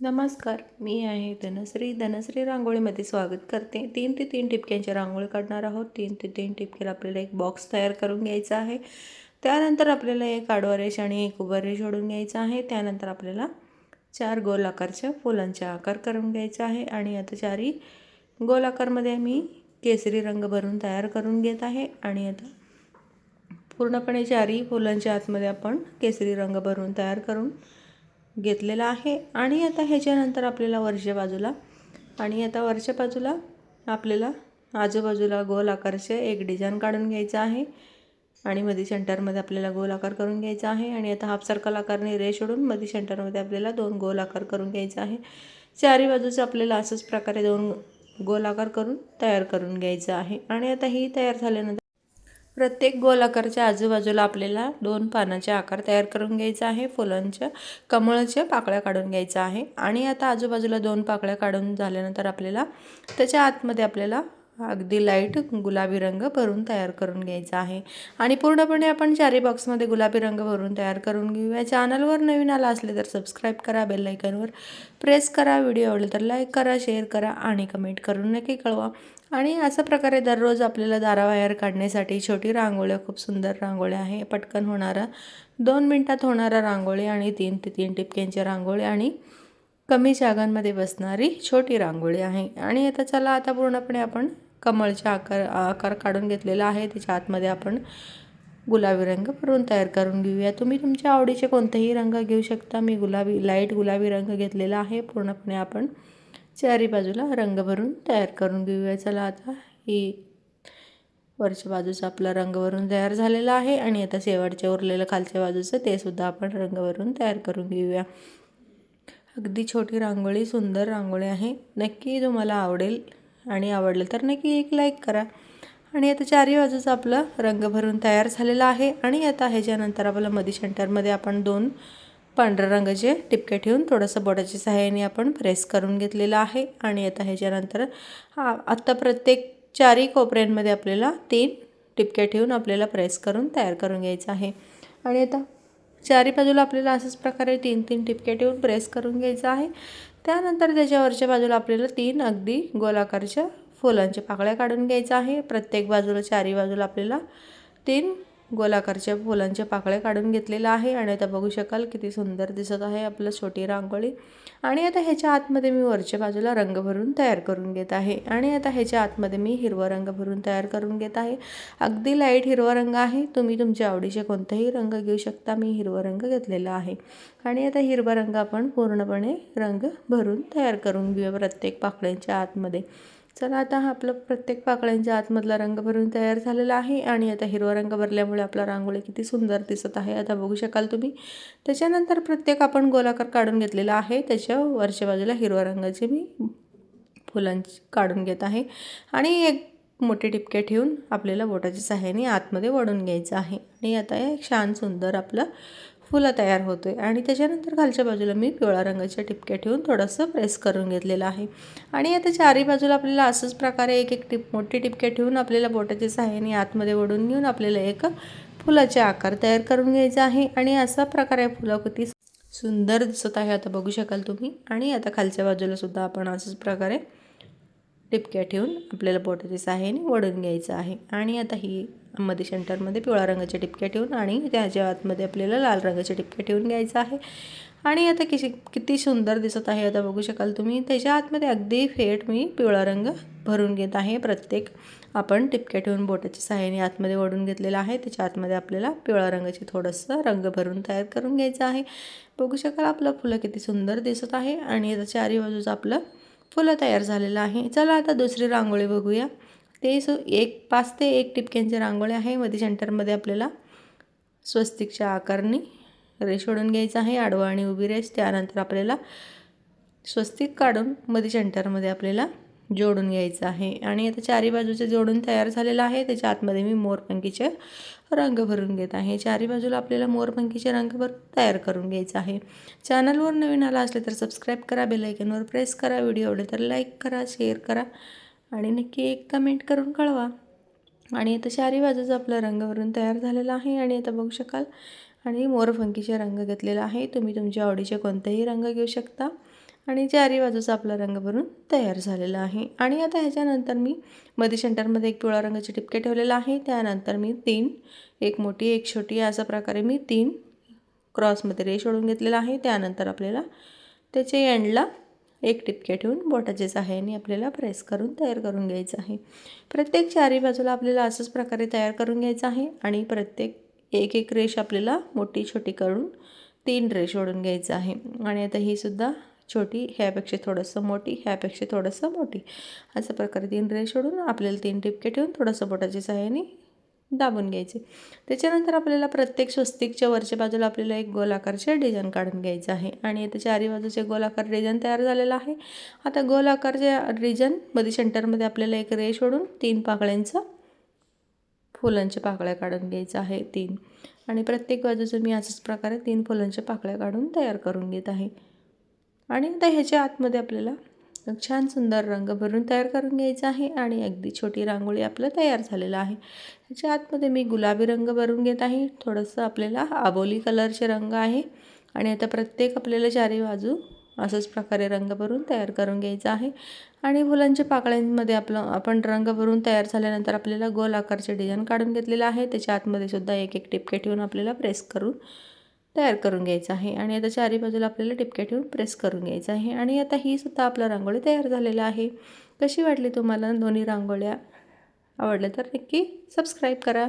नमस्कार मी आहे धनश्री. धनश्री रांगोळीमध्ये स्वागत करते. तीन ते तीन टिपक्यांची रांगोळी काढणार आहोत. तीन ते तीन टिपक्याला आपल्याला एक बॉक्स तयार करून घ्यायचा आहे. त्यानंतर आपल्याला एक आडवा रेष आणि एक उभा रेष ओढून घ्यायचा आहे. त्यानंतर आपल्याला चार गोल आकारच्या फुलांचा आकार करून घ्यायचा आहे. आणि आता चारही गोल आकारमध्ये मी केसरी रंग भरून तयार करून घेत आहे. आणि आता पूर्णपणे चारही फुलांच्या आतमध्ये आपण केसरी रंग भरून तयार करून घेतलेला आहे. आणि आता ह्याच्यानंतर आपल्याला वरच्या बाजूला आणि आता वरच्या बाजूला आपल्याला आजूबाजूला गोल आकारचे एक डिझाईन काढून घ्यायचं आहे. आणि मध्ये सेंटरमध्ये आपल्याला गोल आकार करून घ्यायचा आहे. आणि आता हाफ सर्कल आकारने रे सोडून मध्ये सेंटरमध्ये आपल्याला दोन गोल आकार करून घ्यायचा आहे. चारी बाजूचं आपल्याला असंच प्रकारे दोन गोल आकार करून तयार करून घ्यायचं आहे. आणि आता ही तयार झाल्यानंतर प्रत्येक गोल आकाराच्या आजूबाजूला आपल्याला दोन पानाचे आकार तयार करून घ्यायचा आहे. फुलांच्या कमळाच्या पाकळ्या काढून घ्यायचा आहे. आणि आता आजूबाजूला दोन पाकळ्या काढून झाल्यानंतर आपल्याला त्याच्या आतमध्ये आपल्याला अगदी लाइट गुलाबी रंग भरून तयार करून घ्यायचा आहे. आणि पूर्णपणे आपण चारी बॉक्समध्ये गुलाबी रंग भरून तयार करून घेऊया. चॅनलवर नवीन आला असले तर सबस्क्राईब करा बेलायकनवर प्रेस करा. व्हिडिओ आवडला तर लाईक करा शेअर करा आणि कमेंट करून नक्की कळवा. आणि अशा प्रकारे दररोज आपल्याला दाराबाहेर काढण्यासाठी छोटी रांगोळ्या खूप सुंदर रांगोळ्या आहे. पटकन होणारा दोन मिनटात होणारा रांगोळी आणि तीन ते तीन टिपक्यांच्या रांगोळी आणि कमी जागांमध्ये बसणारी छोटी रांगोळी आहे. आणि आता चला आता पूर्णपणे आपण कमळच्या आकार आकार काढून घेतलेला आहे. त्याच्या आतमध्ये आपण गुलाबी रंग भरून तयार करून घेऊया. तुम्ही तुमच्या आवडीचे कोणतेही रंग घेऊ शकता. मी गुलाबी लाइट गुलाबी रंग घेतलेला आहे. पूर्णपणे आपण चारी बाजूला रंग भरून तयार करून घेऊया. चला आता ही वरच्या बाजूचा आपला रंग भरून तयार झालेला आहे आणि आता शेवटच्या उरलेलं खालच्या बाजूचं ते सुद्धा आपण रंग भरून तयार करून घेऊया. अगदी छोटी रांगोळी सुंदर रांगोळी आहे. नक्की तुम्हाला आवडेल आणि आवडलं तर नक्की एक लाईक करा. आणि आता चारही बाजूचा आपलं रंग भरून तयार झालेला आहे आणि आता ह्याच्यानंतर आपलं मधी सेंटरमध्ये आपण दोन पांढऱ्या रंगाचे टिपके ठेवून थोडंसं बोटाच्या सहाय्याने आपण प्रेस करून घेतलेलं आहे. आणि आता ह्याच्यानंतर हा आत्ता प्रत्येक चारही कोपऱ्यांमध्ये आपल्याला तीन टिपके ठेवून आपल्याला प्रेस करून तयार करून घ्यायचं आहे. आणि आता चारी बाजूला आपल्याला असंच प्रकारे तीन तीन टिपके ठेवून प्रेस करून घ्यायचं आहे. त्यानंतर त्याच्यावरच्या बाजूला आपल्याला तीन अगदी गोलाकारच्या फुलांच्या पाकळ्या काढून घ्यायचं आहे. प्रत्येक बाजूला चारी बाजूला आपल्याला तीन गोलाकारच्या फुलांचे पाकळे काढून घेतलेलं आहे आणि आता बघू शकाल किती सुंदर दिसत आहे आपलं छोटी रांगोळी. आणि आता ह्याच्या आतमध्ये मी वरच्या बाजूला रंग भरून तयार करून घेत आहे. आणि आता ह्याच्या आतमध्ये मी हिरवा रंग भरून तयार करून घेत आहे. अगदी लाइट हिरवा रंग आहे. तुम्ही तुमच्या आवडीचे कोणताही रंग घेऊ शकता. मी हिरवा रंग घेतलेला आहे. आणि आता हिरवा रंग आपण पूर्णपणे रंग भरून तयार करून घेऊया प्रत्येक पाकळ्यांच्या आतमध्ये. चला आता हा आपलं प्रत्येक पाकळ्यांच्या आतमधला रंग भरून तयार झालेला आहे आणि आता हिरवा रंग भरल्यामुळे आपला रांगोळी किती सुंदर दिसत आहे. आता बघू शकाल तुम्ही. त्याच्यानंतर प्रत्येक आपण गोलाकार काढून घेतलेला आहे. त्याच्या वरच्या बाजूला हिरवा रंगाचे मी फुलांची काढून घेत आहे. आणि एक मोठे टिपके ठेवून आपल्याला बोटाच्या सहाय्याने आतमध्ये वळून घ्यायचं आहे. आणि आता एक छान सुंदर आपलं फुलं तयार होतो आहे आणि त्याच्यानंतर खालच्या बाजूला मी पिवळ्या रंगाच्या टिपक्या ठेवून थोडंसं प्रेस करून घेतलेलं आहे. आणि आता चारही बाजूला आपल्याला असंच प्रकारे एक एक टिप मोठी टिपक्या ठेवून आपल्याला बोटाच्या सहाय्याने आतमध्ये ओढून घेऊन आपल्याला एक फुलाचे आकार तयार करून घ्यायचा आहे. आणि असा प्रकारे फुलं किती सुंदर दिसत आहे. आता बघू शकाल तुम्ही. आणि आता खालच्या बाजूला सुद्धा आपण असंच प्रकारे टिपक्या ठेवून आपल्याला बोटाच्या सहाय्याने वडून घ्यायचं आहे. आणि आता ही मध्ये सेंटरमध्ये पिवळ्या रंगाच्या टिपक्या ठेवून आणि त्याच्या आतमध्ये आपल्याला लाल रंगाच्या टिपक्या ठेवून घ्यायचं आहे. आणि आता किती किती सुंदर दिसत आहे. आता बघू शकाल तुम्ही त्याच्या आतमध्ये अगदी फेट मी पिवळा रंग भरून घेत आहे. प्रत्येक आपण टिपक्या ठेवून बोटाच्या सहाय्याने आतमध्ये ओढून घेतलेला आहे. त्याच्या आतमध्ये आपल्याला पिवळ्या रंगाचे थोडंसं रंग भरून तयार करून घ्यायचं आहे. बघू शकाल आपलं फुलं किती सुंदर दिसत आहे. आणि आता चारी बाजूचं आपलं फुलं तयार झालेलं आहे. चला आता दुसरी रांगोळी बघूया. ते सु एक पाच ते एक टिपक्यांची रांगोळी आहे. मध्ये सेंटरमध्ये आपल्याला स्वस्तिकच्या आकारणी रेश ओढून घ्यायचं आहे. आडवं आणि उभी रेष. त्यानंतर आपल्याला स्वस्तिक काढून मध्ये सेंटरमध्ये आपल्याला जोडून घ्यायचं आहे. आणि आता चारी बाजूचे जोडून तयार झालेलं आहे. त्याच्या आतमध्ये मी मोरपंखीचे रंग भरून घेत आहे. चारी बाजूला आपल्याला मोरपंखीचे रंग भर तयार करून घ्यायचं आहे. चॅनलवर नवीन आला असले तर सबस्क्राईब करा बेलायकनवर प्रेस करा. व्हिडिओ आवडले तर लाईक करा शेअर करा. आणि नक्की एक कमेंट करून कळवा. आणि आता चारी बाजूचा आपला रंग भरून तयार झालेला आहे. आणि आता बघू शकाल. आणि मोरपंखीचे रंग घेतलेला आहे. तुम्ही तुमच्या आवडीचे कोणतेही रंग घेऊ शकता. आणि चारी बाजूचा आपला रंग भरून तयार झालेला आहे. आणि आता ह्याच्यानंतर मी मध्ये सेंटरमध्ये एक पिवळा रंगाचे टिपके ठेवलेला आहे. त्यानंतर मी तीन एक मोठी एक छोटी अशा प्रकारे मी तीन क्रॉसमध्ये रेश ओढून घेतलेला आहे. त्यानंतर आपल्याला त्याच्या एंडला एक टिपके ठेवून बोटाच्या सहाय्याने आपल्याला प्रेस करून तयार करून घ्यायचं आहे. प्रत्येक चारी बाजूला आपल्याला असंच प्रकारे तयार करून घ्यायचं आहे आणि प्रत्येक एक एक रेश आपल्याला मोठी छोटी करून तीन रेष ओढून घ्यायचं आहे. आणि आता ही सुद्धा छोटी ह्यापेक्षा थोडंसं मोठी ह्यापेक्षा थोडंसं मोठी. अशा प्रकारे तीन रेश सोडून आपल्याला तीन टिपके ठेवून थोडंसं बोटाच्या सहाय्याने दाबून घ्यायचे. त्याच्यानंतर आपल्याला प्रत्येक स्वस्तिकच्या वरच्या बाजूला आपल्याला एक गोलाकारचे डिझाईन काढून घ्यायचं आहे. आणि आता चारी बाजूचे गोलाकार डिझाईन तयार झालेलं आहे. आता गोलाकारच्या डिझाईन मध्ये सेंटरमध्ये आपल्याला एक रेश सोडून तीन पाकळ्यांचा फुलांच्या पाकळ्या काढून घ्यायचं आहे तीन. आणि प्रत्येक बाजूचं मी अशाच प्रकारे तीन फुलांच्या पाकळ्या काढून तयार करून घेत आहे. आणि आता ह्याच्या आतमध्ये आपल्याला छान सुंदर रंग भरून तयार करून घ्यायचा आहे आणि अगदी छोटी रांगोळी आपलं तयार झालेलं आहे. ह्याच्या आतमध्ये मी गुलाबी रंग भरून घेत आहे. थोडंसं आपल्याला आबोली कलरचे रंग आहे आणि आता प्रत्येक आपल्याला चारी बाजू असंच प्रकारे रंग भरून तयार करून घ्यायचा आहे. आणि फुलांच्या पाकळ्यांमध्ये आपलं आपण रंग भरून तयार झाल्यानंतर आपल्याला गोल आकारचे डिझाईन काढून घेतलेलं आहे. त्याच्या आतमध्ये सुद्धा एक एक टिपके ठेवून आपल्याला प्रेस करून तयार करून घ्यायचं आहे. आणि आता चारी बाजूला आपल्याला टिपक्या ठेवून प्रेस करून घ्यायचं आहे. आणि आता ही सुद्धा आपला रांगोळी तयार झालेला आहे. कशी वाटली तुम्हाला दोन्ही रांगोळ्या? आवडल्या तर नक्की सबस्क्राईब करा.